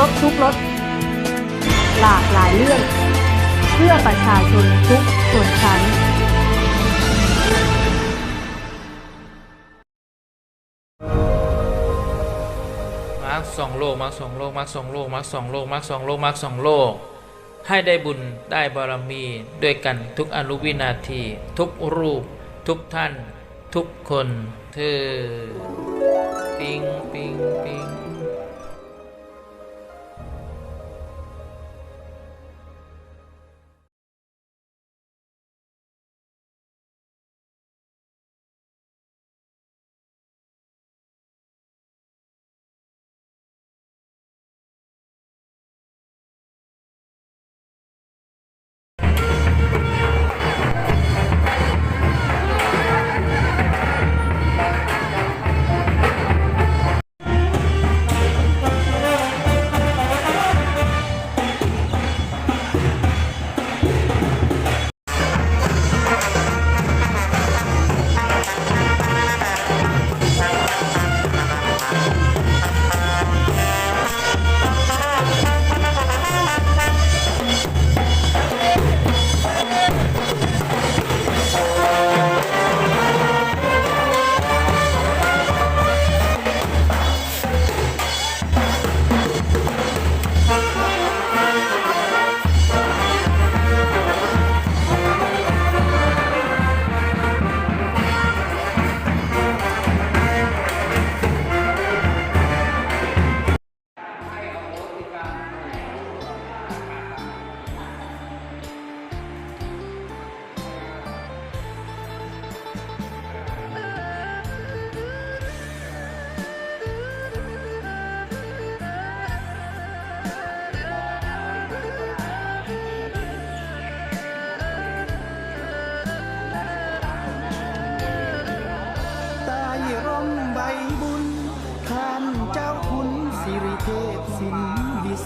รบทุกรสหลากหลายเรื่อง เพื่อประชาชนทุกส่วนชั้น มาร์คสองโลกมาร์คสองโลกมาร์คสองโลกมาร์คสองโลกมาร์คสองโลกมาร์คสองโลก ให้ได้บุญได้บารมีด้วยกันทุกอนุวินาที ทุกรูป ทุกท่าน ทุกคนเธอ ปิงปิงปิง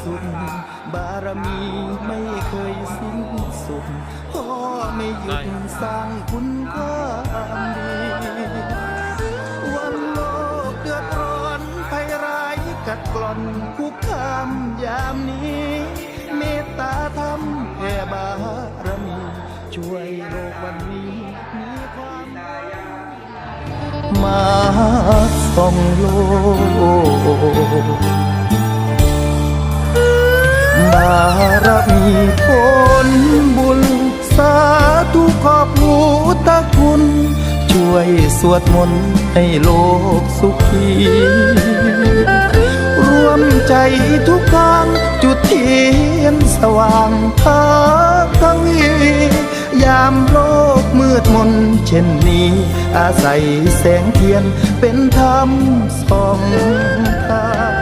สุทธิ์บารมีไม่เคยสิ้นสุดพ่อไม่หยุดสร้างคุณความดีวันโลกเดือดร้อนภัยร้ายกัดกร่อนคุกคามยามนี้ เมตตาธรรมแผ่บารมี ช่วยโลกวันนี้มีความมาส่องโลการมีผลบุญ สาธุขอบหูตะคุณ ช่วยสวดมนต์ให้โลกสุขีรวมใจทุกทางจุดเทียนสว่างทางทวียามโลกมืดมนเช่นนี้ อาศัยแสงเทียนเป็นธรรมสองทาง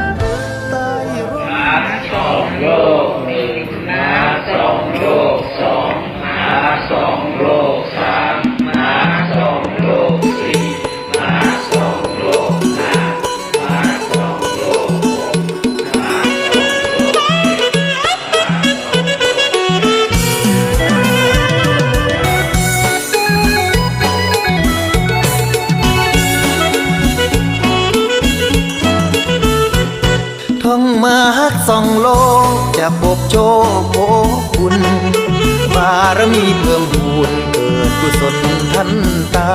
มาฮักสองโลกจะพบโชคพบบุญบารมีเพิ่มพูนเกิดกุศลทันตา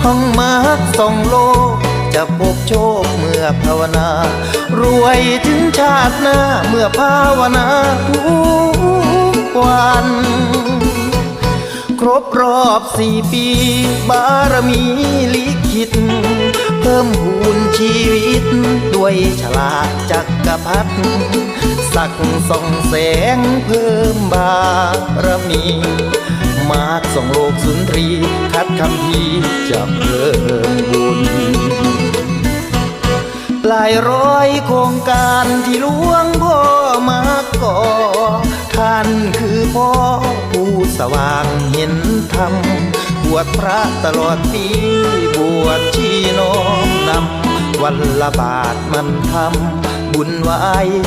ท่องมาฮักสองโลกจะพบโชคเมื่อภาวนา รวยถึงชาติหน้าเมื่อภาวนาทุกวันครบรอบสี่ปี บารมีลิขิต เพิ่มพูนชีวิต ด้วยฉลากจักกรพรรดิสักส่องแสงเพิ่มบารมีมาส่องโลกสุนทรี คัดคำพีจะเพิ่มบุญหลายร้อยโครงการที่หลวงพ่อมาก่อ ท่านคือพ่อผู้สว่างเห็นธรรม วชพระตลอดปีบวชชีน้อมนำวันละบาทมันทำบุญไว้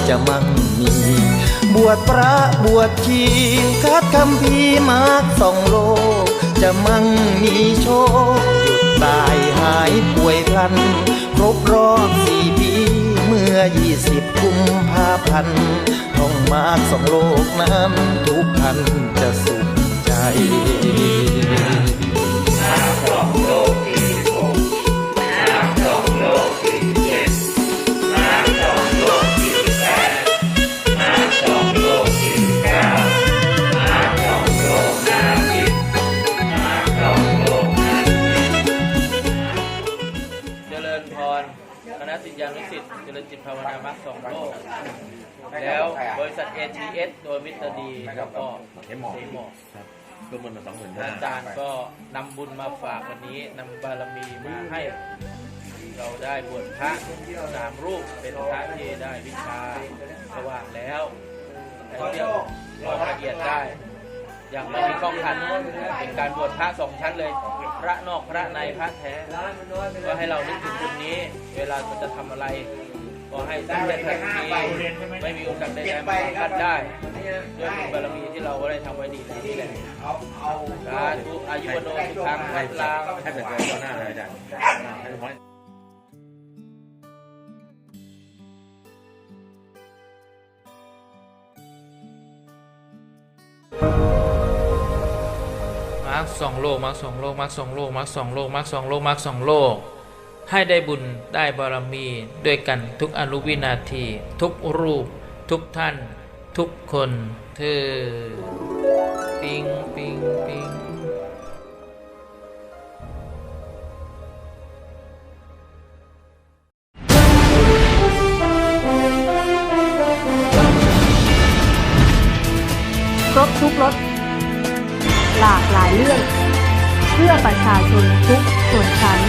จะมั่งมี บวชพระบวชชีคัดคำพีมากสองโลก จะมั่งมีโชคหยุดตายหายป่วยพลัน ครบรอบสี่ปีเมื่อยี่สิบกุมภาพันท่องมากสองโลกนั้นทุกท่านจะสุขใจ คณะสิทธิานุสิทธิ์เจริญจิตภาวนามักสองโลกแล้วบริษัท ATS โดยมิสเตอร์ดีแล้วก็เอ็มหมอ ก็มันสองหมื่นอาจารย์ก็นำบุญมาฝากวันนี้นำบารมีมาให้ เราได้บวชพระสามรูปเป็นพระที่ได้วิชาสว่างแล้วแต่เรื่องรายละเอียดได้อย่างไม่มีข้องขันเป็นการบวชพระสองชั้นเลย พระนอกพระในพระแท้ก็ให้เรานึกถึงบุญนี้ เวลาเราจะทำอะไร ก็ให้สำเร็จทันทีไม่มีอุปสรรคใดๆมาขัดได้ ด้วยบุญบารมีที่เราก็ได้ทำไว้ดีแล้วนี่แหละสาธุอายุวโนสุขังพลังให้เกิดเกิดต่อหน้าเลยอาจารย์ให้พอยมาร์คสองโลกมาร์คสองโลกมาร์คสองโลกมาร์คสองโลกมาร์คสองโลกมาร์คสองโลก ให้ได้บุญได้บารมีด้วยกันทุกอนุวินาที ทุกรูป ทุกท่าน ทุกคนเธอปิงปิงปิงครบทุกรสหลากหลายเรื่อง เพื่อประชาชนทุกส่วนชั้น